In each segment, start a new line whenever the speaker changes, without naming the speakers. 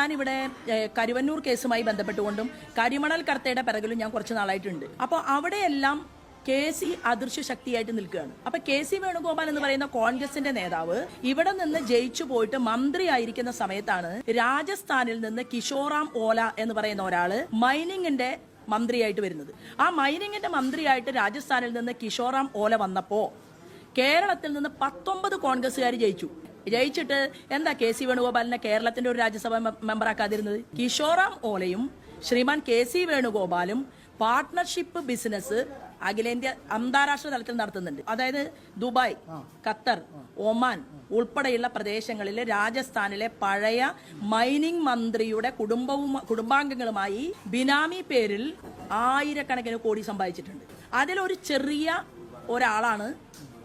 ഞാനിവിടെ കരുവന്നൂർ കേസുമായി ബന്ധപ്പെട്ടുകൊണ്ടും കരിമണൽ കർത്തയുടെ പിറകിലും ഞാൻ കുറച്ച് നാളായിട്ടുണ്ട്. അപ്പോൾ അവിടെയെല്ലാം കെ സി അദൃശ്യ ശക്തിയായിട്ട് നിൽക്കുകയാണ്. അപ്പൊ കെ സി വേണുഗോപാൽ എന്ന് പറയുന്ന കോൺഗ്രസിന്റെ നേതാവ് ഇവിടെ നിന്ന് ജയിച്ചു പോയിട്ട് മന്ത്രിയായിരിക്കുന്ന സമയത്താണ് രാജസ്ഥാനിൽ നിന്ന് കിഷോറാം ഓല എന്ന് പറയുന്ന ഒരാൾ മൈനിങ്ങിന്റെ മന്ത്രിയായിട്ട് വരുന്നത്. ആ മൈനിങ്ങിന്റെ മന്ത്രിയായിട്ട് രാജസ്ഥാനിൽ നിന്ന് കിഷോറാം ഓല വന്നപ്പോ കേരളത്തിൽ നിന്ന് പത്തൊമ്പത് കോൺഗ്രസ്സുകാർ ജയിച്ചു. ജയിച്ചിട്ട് എന്താ കെ സി വേണുഗോപാലിനെ കേരളത്തിന്റെ ഒരു രാജ്യസഭ മെമ്പറാക്കാതിരുന്നത് കിഷോറാം ഓലയും ശ്രീമാൻ കെ സി വേണുഗോപാലും പാർട്ട്ണർഷിപ്പ് ബിസിനസ് അഖിലേന്ത്യാ അന്താരാഷ്ട്ര തലത്തിൽ നടത്തുന്നുണ്ട്. അതായത് ദുബായ് ഖത്തർ ഒമാൻ ഉൾപ്പെടെയുള്ള പ്രദേശങ്ങളിലെ രാജസ്ഥാനിലെ പഴയ മൈനിങ് മന്ത്രിയുടെ കുടുംബവും കുടുംബാംഗങ്ങളുമായി ബിനാമി പേരിൽ ആയിരക്കണക്കിന് കോടി സമ്പാദിച്ചിട്ടുണ്ട്. അതിലൊരു ചെറിയ ഒരാളാണ്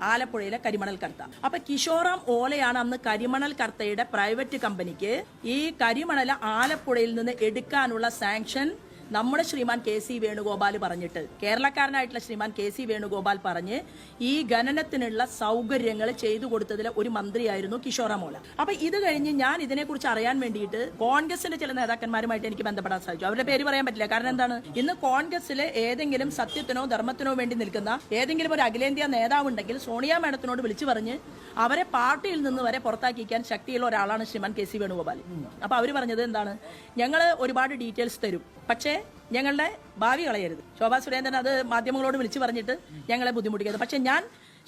ആലപ്പുഴയിലെ കരിമണൽ കർത്ത. അപ്പൊ കിഷോറാം ഓലയാണ് അന്ന് കരിമണൽ കർത്തയുടെ പ്രൈവറ്റ് കമ്പനിക്ക് ഈ കരിമണൽ ആലപ്പുഴയിൽ നിന്ന് എടുക്കാനുള്ള സാങ്ഷൻ നമ്മുടെ ശ്രീമാൻ കെ സി വേണുഗോപാൽ പറഞ്ഞിട്ട് കേരളക്കാരനായിട്ടുള്ള ശ്രീമാൻ കെ സി വേണുഗോപാൽ പറഞ്ഞ് ഈ ഖനനത്തിനുള്ള സൗകര്യങ്ങൾ ചെയ്തു കൊടുത്തതിലെ ഒരു മന്ത്രിയായിരുന്നു കിഷോറമോല അപ്പൊ ഇത് കഴിഞ്ഞ് ഞാൻ ഇതിനെക്കുറിച്ച് അറിയാൻ വേണ്ടിയിട്ട് കോൺഗ്രസിന്റെ ചില നേതാക്കന്മാരുമായിട്ട് എനിക്ക് ബന്ധപ്പെടാൻ സാധിച്ചു. അവരുടെ പേര് പറയാൻ പറ്റില്ല. കാരണം എന്താണ്? ഇന്ന് കോൺഗ്രസിലെ ഏതെങ്കിലും സത്യത്തിനോ ധർമ്മത്തിനോ വേണ്ടി നിൽക്കുന്ന ഏതെങ്കിലും ഒരു അഖിലേന്ത്യാ നേതാവ് ഉണ്ടെങ്കിൽ സോണിയ മാഡത്തിനോട് വിളിച്ചു പറഞ്ഞ് അവരെ പാർട്ടിയിൽ നിന്ന് വരെ പുറത്താക്കിക്കാൻ ശക്തിയുള്ള ഒരാളാണ് ശ്രീമാൻ കെ സി വേണുഗോപാൽ അപ്പൊ അവർ പറഞ്ഞത് എന്താണ്? ഞങ്ങൾ ഒരുപാട് ഡീറ്റെയിൽസ് തരും. പക്ഷേ ഞങ്ങളുടെ ഭാവി കളയരുത്. ശോഭാ സുരേന്ദ്രൻ അത് മാധ്യമങ്ങളോട് വിളിച്ചു പറഞ്ഞിട്ട് ഞങ്ങളെ ബുദ്ധിമുട്ടിക്കരുത്. പക്ഷെ ഞാൻ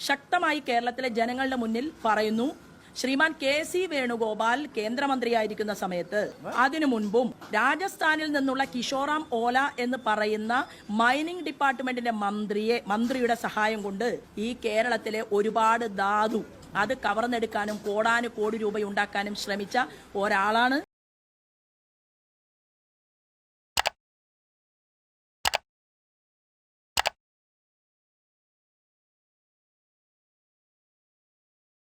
ശക്തമായി കേരളത്തിലെ ജനങ്ങളുടെ മുന്നിൽ പറയുന്നു ശ്രീമാൻ കെ സി വേണുഗോപാൽ കേന്ദ്രമന്ത്രിയായിരിക്കുന്ന സമയത്ത് അതിനു മുൻപും രാജസ്ഥാനിൽ നിന്നുള്ള കിഷോറാം ഓല എന്ന് പറയുന്ന മൈനിങ് ഡിപ്പാർട്ട്മെന്റിന്റെ മന്ത്രിയെ മന്ത്രിയുടെ സഹായം കൊണ്ട് ഈ കേരളത്തിലെ ഒരുപാട് ധാതു അത് കവർന്നെടുക്കാനും കോടാനു കോടി രൂപ ഉണ്ടാക്കാനും ശ്രമിച്ച ഒരാളാണ്